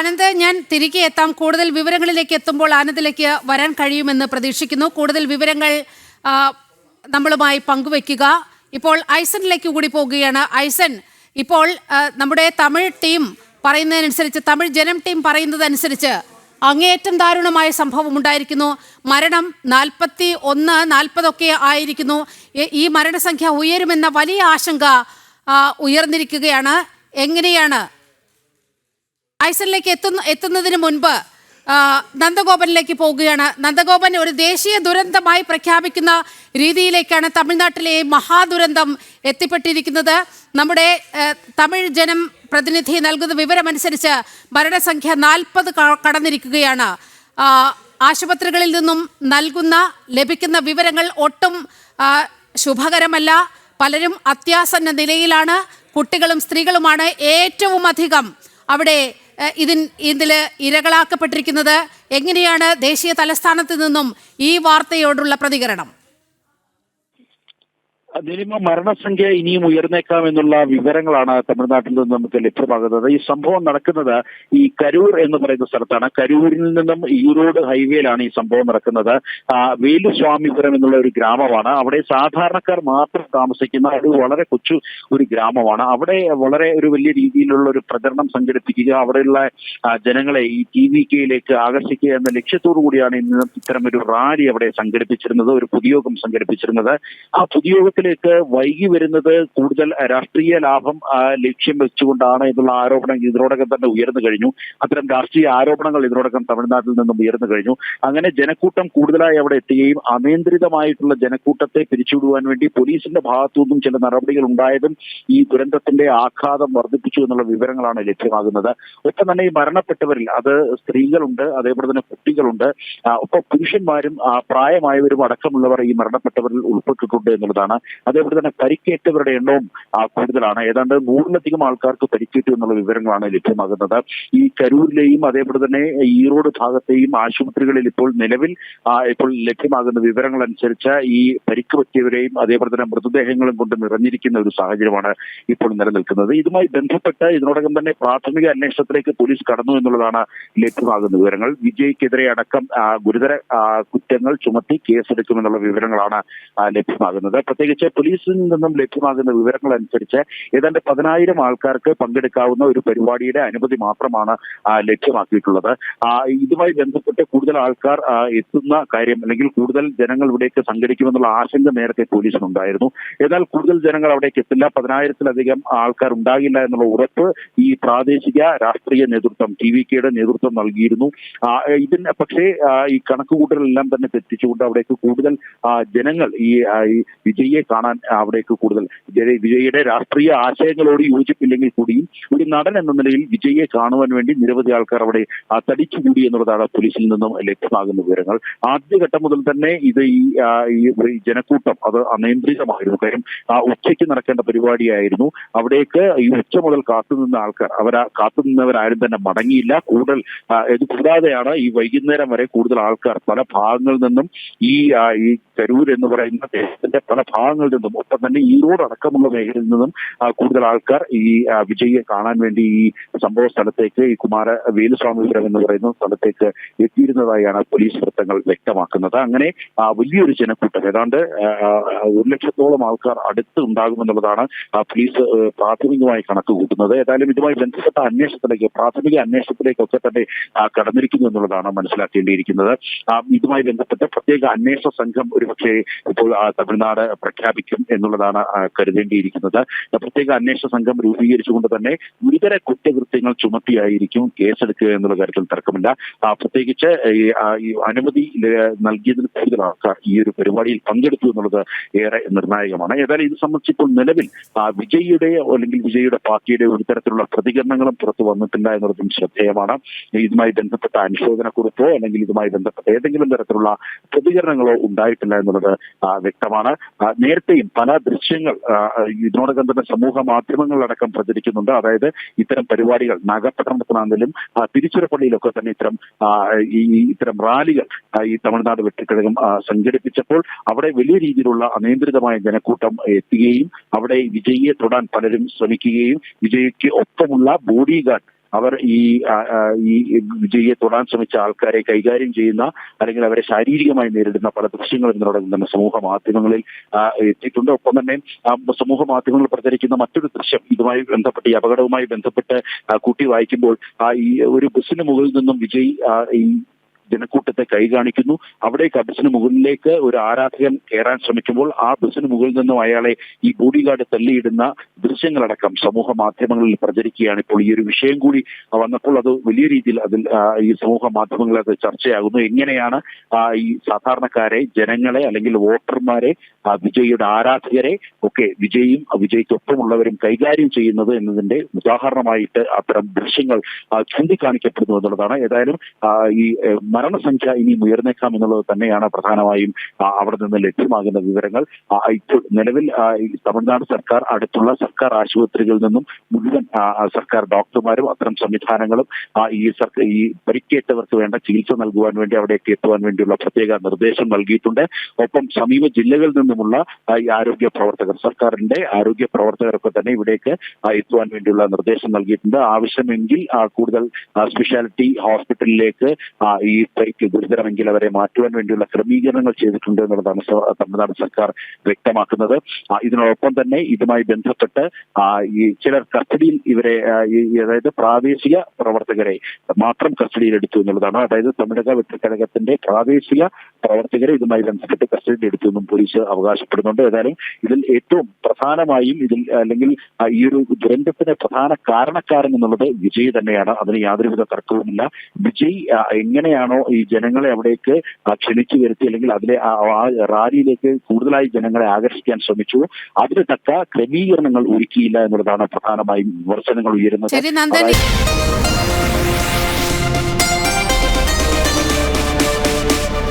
ആനന്ദ് ഞാൻ തിരികെ എത്താം. കൂടുതൽ വിവരങ്ങളിലേക്ക് എത്തുമ്പോൾ ആനന്ദിലേക്ക് വരാൻ കഴിയുമെന്ന് പ്രതീക്ഷിക്കുന്നു. കൂടുതൽ വിവരങ്ങൾ നമ്മളുമായി പങ്കുവെക്കുക ഇപ്പോൾ ഐസനിലേക്ക് കൂടി പോകുകയാണ് ഐസൻ ഇപ്പോൾ നമ്മുടെ തമിഴ് ടീം പറയുന്നതനുസരിച്ച് തമിഴ് ജനം ടീം പറയുന്നതനുസരിച്ച് അങ്ങേയറ്റം ദാരുണമായ സംഭവം ഉണ്ടായിരിക്കുന്നു. മരണം നാൽപ്പത്തി ഒന്ന് നാൽപ്പതൊക്കെ ആയിരിക്കുന്നു. ഈ മരണസംഖ്യ ഉയരുമെന്ന വലിയ ആശങ്ക ഉയർന്നിരിക്കുകയാണ്. എങ്ങനെയാണ് ഐസനിലേക്ക് എത്തുന്ന എത്തുന്നതിന് മുൻപ് നന്ദഗോപനിലേക്ക് പോവുകയാണ് നന്ദഗോപൻ ഒരു ദേശീയ ദുരന്തമായി പ്രഖ്യാപിക്കുന്ന രീതിയിലേക്കാണ് തമിഴ്നാട്ടിലെ മഹാദുരന്തം എത്തിപ്പെട്ടിരിക്കുന്നത്. നമ്മുടെ തമിഴ് ജനം പ്രതിനിധി നൽകുന്ന വിവരമനുസരിച്ച് മരണസംഖ്യ നാൽപ്പത് കടന്നിരിക്കുകയാണ്. ആശുപത്രികളിൽ നിന്നും നൽകുന്ന ലഭിക്കുന്ന വിവരങ്ങൾ ഒട്ടും ശുഭകരമല്ല. പലരും അത്യാസന്ന നിലയിലാണ്. കുട്ടികളും സ്ത്രീകളുമാണ് ഏറ്റവും അധികം അവിടെ ഇതിൻ ഇതിൽ ഇരകളാക്കപ്പെട്ടിരിക്കുന്നത് എങ്ങനെയാണ് ദേശീയ തലസ്ഥാനത്ത് നിന്നും ഈ വാർത്തയോടുള്ള പ്രതികരണം? നിലിമ മരണസംഖ്യ ഇനിയും ഉയർന്നേക്കാം എന്നുള്ള വിവരങ്ങളാണ് തമിഴ്നാട്ടിൽ നിന്ന് നമുക്ക് ലഭ്യമാകുന്നത്. ഈ സംഭവം നടക്കുന്നത് ഈ കരൂർ എന്ന് പറയുന്ന സ്ഥലത്താണ്. കരൂരിൽ നിന്നും ഈറോഡ് ഹൈവേയിലാണ് ഈ സംഭവം നടക്കുന്നത്. വേലുസ്വാമിപുരം എന്നുള്ള ഒരു ഗ്രാമമാണ്. അവിടെ സാധാരണക്കാർ മാത്രം താമസിക്കുന്ന ഒരു വളരെ കൊച്ചു ഒരു ഗ്രാമമാണ്. അവിടെ വളരെ ഒരു വലിയ രീതിയിലുള്ള ഒരു പ്രചരണം സംഘടിപ്പിക്കുക അവിടെയുള്ള ജനങ്ങളെ ഈ ടി വി കെയിലേക്ക് ആകർഷിക്കുക എന്ന ലക്ഷ്യത്തോടു കൂടിയാണ് ഇന്ന് ഇത്തരം ഒരു റാലി അവിടെ സംഘടിപ്പിച്ചിരുന്നത് ഒരു പൊതുയോഗം സംഘടിപ്പിച്ചിരുന്നത്. ആ പൊതുയോഗത്തിലേക്ക് വൈകി വരുന്നത് കൂടുതൽ രാഷ്ട്രീയ ലാഭം ലക്ഷ്യം വെച്ചുകൊണ്ടാണ് എന്നുള്ള ആരോപണം ഇതിനോടകം തന്നെ ഉയർന്നു കഴിഞ്ഞു. അത്തരം രാഷ്ട്രീയ ആരോപണങ്ങൾ ഇതിനോടകം തമിഴ്നാട്ടിൽ നിന്നും ഉയർന്നു കഴിഞ്ഞു. അങ്ങനെ ജനക്കൂട്ടം കൂടുതലായി അവിടെ എത്തുകയും അനിയന്ത്രിതമായിട്ടുള്ള ജനക്കൂട്ടത്തെ പിരിച്ചുവിടുവാൻ വേണ്ടി പോലീസിന്റെ ഭാഗത്തു നിന്നും ചില നടപടികൾ ഉണ്ടായതും ഈ ദുരന്തത്തിന്റെ ആഘാതം വർദ്ധിപ്പിച്ചു എന്നുള്ള വിവരങ്ങളാണ് ലഭ്യമാകുന്നത്. ഒപ്പം തന്നെ ഈ മരണപ്പെട്ടവരിൽ അത് സ്ത്രീകളുണ്ട് അതേപോലെ തന്നെ കുട്ടികളുണ്ട്. ഒപ്പം പുരുഷന്മാരും പ്രായമായവരും അടക്കമുള്ളവർ ഈ മരണപ്പെട്ടവരിൽ ഉൾപ്പെട്ടിട്ടുണ്ട് എന്നുള്ളതാണ് അതേപോലെ തന്നെ പരിക്കേറ്റവരുടെ എണ്ണവും കൂടുതലാണ്. ഏതാണ്ട് നൂറിലധികം ആൾക്കാർക്ക് പരിക്കേറ്റു എന്നുള്ള വിവരങ്ങളാണ് ലഭ്യമാകുന്നത്. ഈ കരൂരിലെയും അതേപോലെ തന്നെ ഈറോഡ് ഭാഗത്തെയും ആശുപത്രികളിൽ ഇപ്പോൾ നിലവിൽ ഇപ്പോൾ ലഭ്യമാകുന്ന വിവരങ്ങൾ അനുസരിച്ച് ഈ പരിക്ക് പറ്റിയവരെയും അതേപോലെ തന്നെ മൃതദേഹങ്ങളും കൊണ്ട് നിറഞ്ഞിരിക്കുന്ന ഒരു സാഹചര്യമാണ് ഇപ്പോൾ നിലനിൽക്കുന്നത്. ഇതുമായി ബന്ധപ്പെട്ട് ഇതിനോടകം തന്നെ പ്രാഥമിക അന്വേഷണത്തിലേക്ക് പോലീസ് കടന്നു എന്നുള്ളതാണ് ലഭ്യമാകുന്ന വിവരങ്ങൾ. വിജയ്ക്കെതിരെ അടക്കം ഗുരുതര കുറ്റങ്ങൾ ചുമത്തി കേസെടുക്കുമെന്നുള്ള വിവരങ്ങളാണ് ലഭ്യമാകുന്നത്. പ്രത്യേകിച്ച് പോലീസിൽ നിന്നും ലഭ്യമാകുന്ന വിവരങ്ങൾ അനുസരിച്ച് ഏതാണ്ട് പതിനായിരം ആൾക്കാർക്ക് പങ്കെടുക്കാവുന്ന ഒരു പരിപാടിയുടെ അനുമതി മാത്രമാണ് ലഭ്യമാക്കിയിട്ടുള്ളത്. ഇതുമായി ബന്ധപ്പെട്ട് കൂടുതൽ ആൾക്കാർ എത്തുന്ന കാര്യം അല്ലെങ്കിൽ കൂടുതൽ ജനങ്ങൾ ഇവിടേക്ക് സംഘടിക്കുമെന്നുള്ള ആശങ്ക നേരത്തെ പോലീസിനുണ്ടായിരുന്നു. എന്നാൽ കൂടുതൽ ജനങ്ങൾ അവിടേക്ക് എത്തില്ല. പതിനായിരത്തിലധികം ആൾക്കാർ ഉണ്ടാകില്ല എന്നുള്ള ഉറപ്പ് ഈ പ്രാദേശിക രാഷ്ട്രീയ നേതൃത്വം ടി വി കെയുടെ നേതൃത്വം നൽകിയിരുന്നു. ഇതിന് പക്ഷേ ഈ കണക്കുകൂട്ടലെല്ലാം തന്നെ തെറ്റിച്ചുകൊണ്ട് അവിടേക്ക് കൂടുതൽ ജനങ്ങൾ ഈ വിജയ കാണാൻ അവിടേക്ക് കൂടുതൽ. വിജയ് വിജയിയുടെ രാഷ്ട്രീയ ആശയങ്ങളോട് യോജിപ്പില്ലെങ്കിൽ കൂടിയും ഒരു നടൻ എന്ന നിലയിൽ വിജയിയെ കാണുവാൻ വേണ്ടി നിരവധി ആൾക്കാർ അവിടെ തടിച്ചു തടിച്ചുകൂടി എന്നുള്ളതാണ് പോലീസിൽ നിന്നും ലഭ്യമാകുന്ന വിവരങ്ങൾ. ആദ്യഘട്ടം മുതൽ തന്നെ ഇത് ഈ ജനക്കൂട്ടം അത് അനിയന്ത്രിതമായിരുന്നു. കാര്യം ആ ഉച്ചയ്ക്ക് നടക്കേണ്ട പരിപാടിയായിരുന്നു. അവിടേക്ക് ഈ ഉച്ച മുതൽ കാത്തുനിന്ന ആൾക്കാർ അവരാ കാത്തുനിന്നവരാരും തന്നെ മടങ്ങിയില്ല. കൂടുതൽ ഇത് കൂടാതെയാണ് ഈ വൈകുന്നേരം വരെ കൂടുതൽ ആൾക്കാർ പല ഭാഗങ്ങളിൽ നിന്നും ഈ കരൂർ എന്ന് പറയുന്ന ദേശത്തിന്റെ പല ഭാഗങ്ങളിൽ നിന്നും ഒപ്പം തന്നെ ഈറോഡ് അടക്കമുള്ള മേഖലയിൽ നിന്നും കൂടുതൽ ആൾക്കാർ ഈ വിജയിയെ കാണാൻ വേണ്ടി ഈ സംഭവ സ്ഥലത്തേക്ക് ഈ കുമാര വേലുസ്വാമിപുരം എന്ന് പറയുന്ന സ്ഥലത്തേക്ക് എത്തിയിരുന്നതായാണ് പോലീസ് വൃത്തങ്ങൾ വ്യക്തമാക്കുന്നത്. അങ്ങനെ വലിയൊരു ജനക്കൂട്ടം ഏതാണ്ട് ഒരു ലക്ഷത്തോളം ആൾക്കാർ അടുത്ത് ഉണ്ടാകുമെന്നുള്ളതാണ് പോലീസ് പ്രാഥമികമായി കണക്ക് കൂട്ടുന്നത്. ഏതായാലും ഇതുമായി ബന്ധപ്പെട്ട അന്വേഷണത്തിലേക്ക് പ്രാഥമിക അന്വേഷണത്തിലേക്കൊക്കെ തന്നെ കടന്നിരിക്കുന്നു എന്നുള്ളതാണ് മനസ്സിലാക്കേണ്ടിയിരിക്കുന്നത്. ഇതുമായി ബന്ധപ്പെട്ട് പ്രത്യേക അന്വേഷണ സംഘം ഒരുപക്ഷെ ഇപ്പോൾ തമിഴ്നാട് തമിഴ്നാട് പ്രഖ്യാപിക്കും എന്നുള്ളതാണ് കരുതേണ്ടിയിരിക്കുന്നത്. പ്രത്യേക അന്വേഷണ സംഘം രൂപീകരിച്ചുകൊണ്ട് തന്നെ ഗുരുതര കുറ്റകൃത്യങ്ങൾ ചുമത്തിയായിരിക്കും കേസെടുക്കുക എന്നുള്ള കാര്യത്തിൽ തർക്കമില്ല. പ്രത്യേകിച്ച് ഈ, അനുമതി നൽകിയതിന് കൂടുതൽ ആൾക്കാർ ഈ ഒരു പരിപാടിയിൽ പങ്കെടുത്തു എന്നുള്ളത് ഏറെ നിർണായകമാണ്. ഏതായാലും ഇത് സംബന്ധിച്ച് ഇപ്പോൾ നിലവിൽ വിജയിയുടെ അല്ലെങ്കിൽ വിജയിയുടെ പാർട്ടിയുടെ ഒരു തരത്തിലുള്ള പ്രതികരണങ്ങളും പുറത്തു വന്നിട്ടില്ല എന്നുള്ളതും ശ്രദ്ധേയമാണ്. ഇതുമായി ബന്ധപ്പെട്ട അനുശോചനക്കുറിപ്പോ അല്ലെങ്കിൽ ഇതുമായി ബന്ധപ്പെട്ട ഏതെങ്കിലും തരത്തിലുള്ള പ്രതികരണങ്ങളോ ഉണ്ടായിട്ടില്ല എന്നുള്ളത് വ്യക്തമാണ്. ആ, നേരത്തെയും പല ദൃശ്യങ്ങൾ ഇതിനോടകം തന്നെ സമൂഹ മാധ്യമങ്ങളിലടക്കം പ്രചരിക്കുന്നുണ്ട്. അതായത് ഇത്തരം പരിപാടികൾ നാഗപട്ടണത്തിനാണെങ്കിലും തിരുച്ചിറപ്പള്ളിയിലൊക്കെ തന്നെ ഇത്തരം ഈ ഇത്തരം റാലികൾ ഈ തമിഴ്നാട് വെട്ടിക്കഴകം സംഘടിപ്പിച്ചപ്പോൾ അവിടെ വലിയ രീതിയിലുള്ള അനിയന്ത്രിതമായ ജനക്കൂട്ടം എത്തുകയും അവിടെ വിജയിയെ തൊടാൻ പലരും ശ്രമിക്കുകയും വിജയിക്ക് ഒപ്പമുള്ള ബോഡി ഗാർഡ് അവർ ഈ ഈ വിജയിയെ തൊടാൻ ശ്രമിച്ച ആൾക്കാരെ കൈകാര്യം ചെയ്യുന്ന അല്ലെങ്കിൽ അവരെ ശാരീരികമായി നേരിടുന്ന പല ദൃശ്യങ്ങളും ഇതിനോടകം തന്നെ സമൂഹ മാധ്യമങ്ങളിൽ എത്തിയിട്ടുണ്ട്. ഒപ്പം തന്നെ സമൂഹ മാധ്യമങ്ങളിൽ പ്രചരിക്കുന്ന മറ്റൊരു ദൃശ്യം ഇതുമായി ബന്ധപ്പെട്ട് ഈ അപകടവുമായി ബന്ധപ്പെട്ട് കുട്ടി വായിക്കുമ്പോൾ ഈ ഒരു ബസ്സിന് മുകളിൽ നിന്നും വിജയ് ഈ ജനക്കൂട്ടത്തെ കൈ കാണിക്കുന്നു അവിടേക്ക് ആ ബസ്സിന് മുകളിലേക്ക് ഒരു ആരാധകൻ കയറാൻ ശ്രമിക്കുമ്പോൾ ആ ബസ്സിന് മുകളിൽ നിന്നും അയാളെ ഈ ബോഡി ഗാർഡ് തള്ളിയിടുന്ന ദൃശ്യങ്ങളടക്കം സമൂഹ മാധ്യമങ്ങളിൽ പ്രചരിക്കുകയാണ്. ഇപ്പോൾ ഈ ഒരു വിഷയം കൂടി വന്നപ്പോൾ അത് വലിയ രീതിയിൽ അതിൽ ഈ സമൂഹ മാധ്യമങ്ങളിൽ അത് ചർച്ചയാകുന്നു. എങ്ങനെയാണ് ഈ സാധാരണക്കാരെ ജനങ്ങളെ അല്ലെങ്കിൽ വോട്ടർമാരെ വിജയിയുടെ ആരാധകരെ ഒക്കെ വിജയും വിജയ്ക്കൊപ്പമുള്ളവരും കൈകാര്യം ചെയ്യുന്നത് എന്നതിന്റെ ഉദാഹരണമായിട്ട് അത്തരം ദൃശ്യങ്ങൾ ചൂണ്ടിക്കാണിക്കപ്പെടുന്നു എന്നുള്ളതാണ്. ഏതായാലും ഈ മരണസംഖ്യ ഇനിയും ഉയർന്നേക്കാം എന്നുള്ളത് തന്നെയാണ് പ്രധാനമായും അവിടെ നിന്ന് ലഭ്യമാകുന്ന വിവരങ്ങൾ. ഇപ്പോൾ നിലവിൽ തമിഴ്നാട് സർക്കാർ അടുത്തുള്ള സർക്കാർ ആശുപത്രികളിൽ നിന്നും മുഴുവൻ സർക്കാർ ഡോക്ടർമാരും അത്തരം സംവിധാനങ്ങളും ഈ സർക്കാർ ഈ പരിക്കേറ്റവർക്ക് വേണ്ട ചികിത്സ നൽകുവാൻ വേണ്ടി അവിടേക്ക് എത്തുവാൻ വേണ്ടിയുള്ള പ്രത്യേക നിർദ്ദേശം നൽകിയിട്ടുണ്ട്. ഒപ്പം സമീപ ജില്ലകളിൽ നിന്നുമുള്ള ഈ ആരോഗ്യ പ്രവർത്തകർ സർക്കാരിന്റെ ആരോഗ്യ പ്രവർത്തകർക്ക് തന്നെ ഇവിടേക്ക് എത്തുവാൻ വേണ്ടിയുള്ള നിർദ്ദേശം നൽകിയിട്ടുണ്ട്. ആവശ്യമെങ്കിൽ കൂടുതൽ സ്പെഷ്യാലിറ്റി ഹോസ്പിറ്റലിലേക്ക് ഈ പരിക്ക് ഗുരുതരമെങ്കിൽ അവരെ മാറ്റുവാൻ വേണ്ടിയുള്ള ക്രമീകരണങ്ങൾ ചെയ്തിട്ടുണ്ട് എന്നുള്ളതാണ് തമിഴ്നാട് സർക്കാർ വ്യക്തമാക്കുന്നത്. ഇതിനോടൊപ്പം തന്നെ ഇതുമായി ബന്ധപ്പെട്ട് ഈ ചിലർ കസ്റ്റഡിയിൽ ഇവരെ അതായത് പ്രാദേശിക പ്രവർത്തകരെ മാത്രം കസ്റ്റഡിയിൽ എടുത്തു എന്നുള്ളതാണ്. അതായത് തമിഴക വെട്ടിക്കഴകത്തിന്റെ പ്രാദേശിക പ്രവർത്തകരെ ഇതുമായി ബന്ധപ്പെട്ട് കസ്റ്റഡിയിൽ എടുത്തു എന്നും പോലീസ് അവകാശപ്പെടുന്നുണ്ട്. ഏതായാലും ഇതിൽ ഏറ്റവും പ്രധാനമായും ഇതിൽ അല്ലെങ്കിൽ ഈ ഒരു ദുരന്തത്തിന് പ്രധാന കാരണക്കാരൻ എന്നുള്ളത് വിജയ് തന്നെയാണ്. അതിന് യാതൊരുവിധ തർക്കവുമില്ല. വിജയ് എങ്ങനെയാണോ ഈ ജനങ്ങളെ അവിടേക്ക് ക്ഷണിച്ചു വരുത്തി അല്ലെങ്കിൽ അതിലെ ആ റാലിയിലേക്ക് കൂടുതലായി ജനങ്ങളെ ആകർഷിക്കാൻ ശ്രമിച്ചു. അതിന് തക്ക ക്രമീകരണങ്ങൾ ഒരുക്കിയില്ല എന്നുള്ളതാണ് പ്രധാനമായും വിമർശനങ്ങൾ ഉയരുന്നത്.